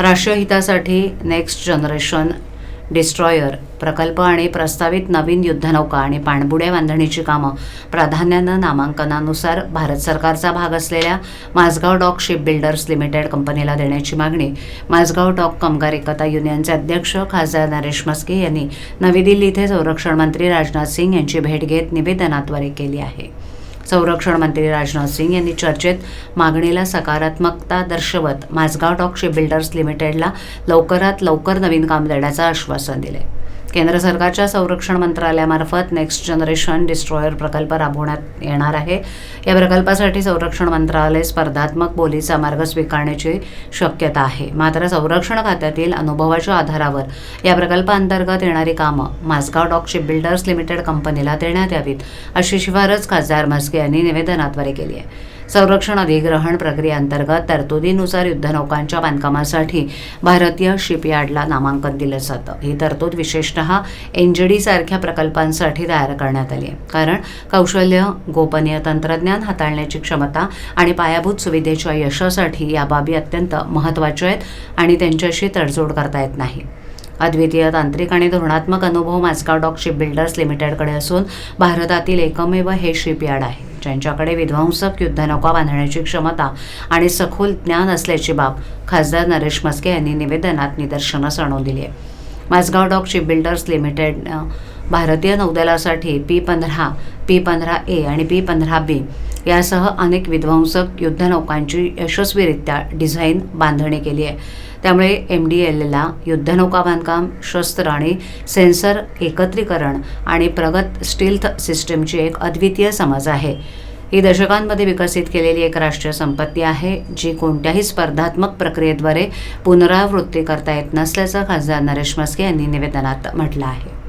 राष्ट्रहितासाठी next generation destroyer प्रकल्प आणि प्रस्तावित नवीन युद्धनौका आणि पाणबुड्या बांधणीची कामं प्राधान्यानं नामांकनानुसार भारत सरकारचा भाग असलेल्या Mazagon dock ship builders limited कंपनीला देण्याची मागणी. माझगाव डॉक कामगार एकता युनियनचे अध्यक्ष खासदार नरेश मस्के यांनी नवी दिल्ली इथे संरक्षण मंत्री राजनाथ सिंग यांची भेट घेत निवेदनाद्वारे केली आहे. संरक्षण मंत्री राजनाथ सिंग यांनी चर्चेत मागणीला सकारात्मकता दर्शवत माझगाव डॉक शिपबिल्डर्स लिमिटेडला लवकरात लवकर नवीन काम देण्याचं आश्वासन दिले केंद्र सरकारच्या संरक्षण मंत्रालयामार्फत नेक्स्ट जनरेशन डिस्ट्रॉयर प्रकल्प राबवण्यात येणार आहे. या प्रकल्पासाठी संरक्षण मंत्रालय स्पर्धात्मक बोलीचा मार्ग स्वीकारण्याची शक्यता आहे. मात्र संरक्षण खात्यातील अनुभवाच्या आधारावर या प्रकल्पाअंतर्गत येणारी कामं माझगाव डॉक शिपबिल्डर्स लिमिटेड कंपनीला देण्यात यावीत अशी शिफारस खासदार म्हस्के यांनी निवेदनाद्वारे केली आहे. संरक्षण अधिग्रहण प्रक्रियेअंतर्गत तरतुदीनुसार युद्धनौकांच्या बांधकामासाठी भारतीय शिपयार्डला नामांकन दिलं जातं. ही तरतूद विशेषतः एनजीडी सारख्या प्रकल्पांसाठी तयार करण्यात आली आहे. कारण कौशल्य गोपनीय तंत्रज्ञान हाताळण्याची क्षमता आणि पायाभूत सुविधेच्या यशासाठी या बाबी अत्यंत महत्त्वाच्या आहेत आणि त्यांच्याशी तडजोड करता येत नाही. अद्वितीय तांत्रिक आणि धोरणात्मक अनुभव माझगाव डॉक शिप बिल्डर्स लिमिटेडकडे असून भारतातील एकमेव हे शिपयार्ड आहे. ज्यांच्याकडे विध्वंसक युद्धनौका बांधण्याची क्षमता आणि सखोल ज्ञान असल्याची बाब खासदार नरेश मस्के यांनी निवेदनात निदर्शनास आणून दिली आहे. माझगाव डॉक शिप बिल्डर्स लिमिटेडनं भारतीय नौदलासाठी पी पंधरा पी पंधरा ए आणि पी पंधरा बी यासह अनेक विध्वंसक युद्धनौकांची यशस्वीरित्या डिझाईन बांधणी केली आहे. त्यामुळे एम डी एलला युद्धनौका बांधकाम शस्त्र आणि सेन्सर एकत्रीकरण आणि प्रगत स्टील्थ सिस्टीमची एक अद्वितीय समज आहे. ही दशकांमध्ये विकसित केलेली एक राष्ट्रीय संपत्ती आहे जी कोणत्याही स्पर्धात्मक प्रक्रियेद्वारे पुनरावृत्ती करता येत नसल्याचं खासदार नरेश मस्के यांनी निवेदनात म्हटलं आहे.